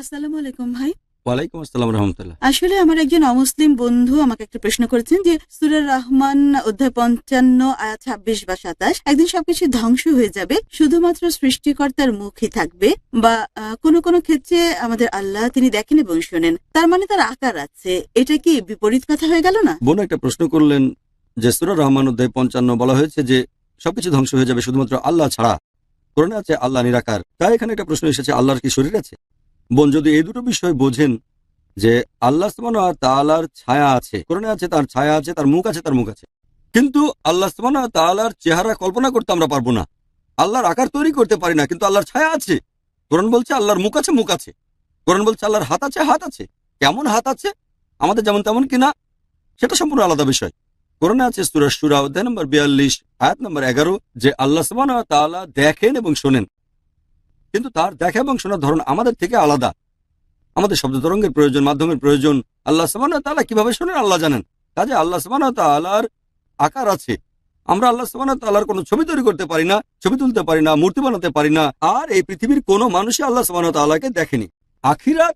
আসসালামু আলাইকুম ভাই। ওয়ালাইকুম আসসালাম রহমতুল্লাহ। আসলে আমার একজন অমুসলিম বন্ধু আমাকে একটা প্রশ্ন করেছেন যে সুরার রহমান অধ্যায় পঞ্চান্ন আয়াত ছাব্বিশ বা সাতাশ একদিন সবকিছু ধ্বংস হয়ে যাবে শুধুমাত্র সৃষ্টিকর্তার মুখই থাকবে বা কোনো কোনো ক্ষেত্রে আমাদের আল্লাহ তিনি দেখেন এবং শোনেন। তার মানে তার আকার আছে। এটা কি বিপরীত কথা হয়ে গেল না? বোন একটা প্রশ্ন করলেন যে সুরা রহমান অধ্যায় পঞ্চান্ন বলা হয়েছে যে সবকিছু ধ্বংস হয়ে যাবে শুধুমাত্র আল্লাহ ছাড়া। কোরআনে আছে আল্লাহ নিরাকার। তাই এখানে একটা প্রশ্ন এসেছে আল্লাহর কি শরীর আছে? বোন, যদি এই দুটো বিষয় বোঝেন যে আল্লাহ তাআলার ছায়া আছে, কোরআনে আছে তার ছায়া আছে, তার মুখ আছে, তার মুখ আছে। কিন্তু আল্লাহ তাআলার চেহারা কল্পনা করতে আমরা পারব না। আল্লাহর আকার তৈরি করতে পারি না, কিন্তু আল্লাহর ছায়া আছে। কোরআন বলছে আল্লাহর মুখ আছে মুখ আছে। কোরআন বলছে আল্লাহর হাত আছে হাত আছে। কেমন হাত আছে? আমাদের যেমন তেমন কিনা সেটা সম্পূর্ণ আলাদা বিষয়। কোরআনে আছে সুরা সুরা অধ্যায় নম্বর বিয়াল্লিশ, আয়াত নম্বর এগারো, যে আল্লাহ সুবহানাহু ওয়া তাআলা দেখেন এবং শোনেন। কিন্তু তার দেখা এবং শোনার ধরন আমাদের থেকে আলাদা। আমাদের শব্দ তরঙ্গের প্রয়োজন, মাধ্যমের প্রয়োজন। আল্লাহ ওয়া তাআলা কীভাবে শোনেন আল্লাহ জানেন। কাজে আল্লাহ ওয়া তাআলার আকার আছে। আমরা আল্লাহ ওয়া তাআলার কোনো ছবি তৈরি করতে পারি না, ছবি তুলতে পারি না, মূর্তি বানাতে পারি না। আর এই পৃথিবীর কোনো মানুষই আল্লাহ ওয়া তাআলাকে দেখেনি। আখিরাত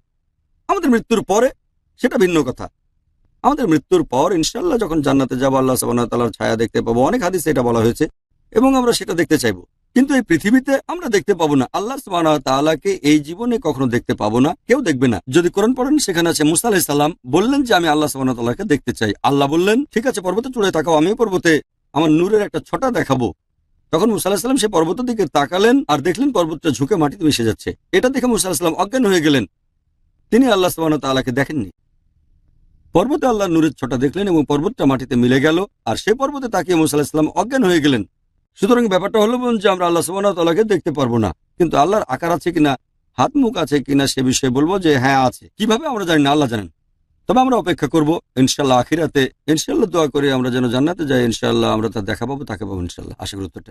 আমাদের মৃত্যুর পরে সেটা ভিন্ন কথা। আমাদের মৃত্যুর পর ইনশাল্লাহ যখন জান্নাতে যাব, আল্লাহ ওয়া তাআলার ছায়া দেখতে পাবো। অনেক হাদিসে এটা বলা হয়েছে এবং আমরা সেটা দেখতে চাইব। কিন্তু এই পৃথিবীতে আমরা দেখতে পাবো না। আল্লাহ তাআলাকে এই জীবনে কখনো দেখতে পাবো না, কেউ দেখবে না। যদি কোরআন পড়েন, সেখানে আছে মুসা আলাইহিস সালাম বললেন যে, আমি আল্লাহ তাআলাকে দেখতে চাই। আল্লাহ বললেন, ঠিক আছে, পর্বতে চড়ে তাকাও, আমিও পর্বতে আমার নূরের একটা ছটা দেখাবো। তখন মুসা আলাহিস সে পর্বতের দিকে তাকালেন আর দেখলেন পর্বতটা ঝুঁকে মাটিতে মিশে যাচ্ছে। এটা দেখে মুসা আলাহিস অজ্ঞান হয়ে গেলেন। তিনি আল্লাহ তাআলাকে দেখেননি। পর্বতে আল্লাহ নূরের ছটা দেখলেন এবং পর্বতটা মাটিতে মিলে গেল আর সে পর্বতে তাকিয়ে মুসা আলাহিস অজ্ঞান হয়ে গেলেন। সুতরাং ব্যাপারটা হলো বলুন যে আমরা আল্লাহ সুবাহ ওয়া দেখতে পারব না। কিন্তু আল্লাহর আকার আছে কিনা, হাত মুখ আছে কিনা সে বিষয়ে বলব যে হ্যাঁ আছে। কীভাবে আমরা জানি না? আল্লাহ জানেন। তবে আমরা অপেক্ষা করব ইনশাল্লাহ আখিরাতে। ইনশাল্লাহ দোয়া করে আমরা যেন জান্নাতে যাই ইনশাল্লাহ আমরা তা দেখা পাবো, তাকে পাবো ইনশাল্লাহ আশা উত্তরটা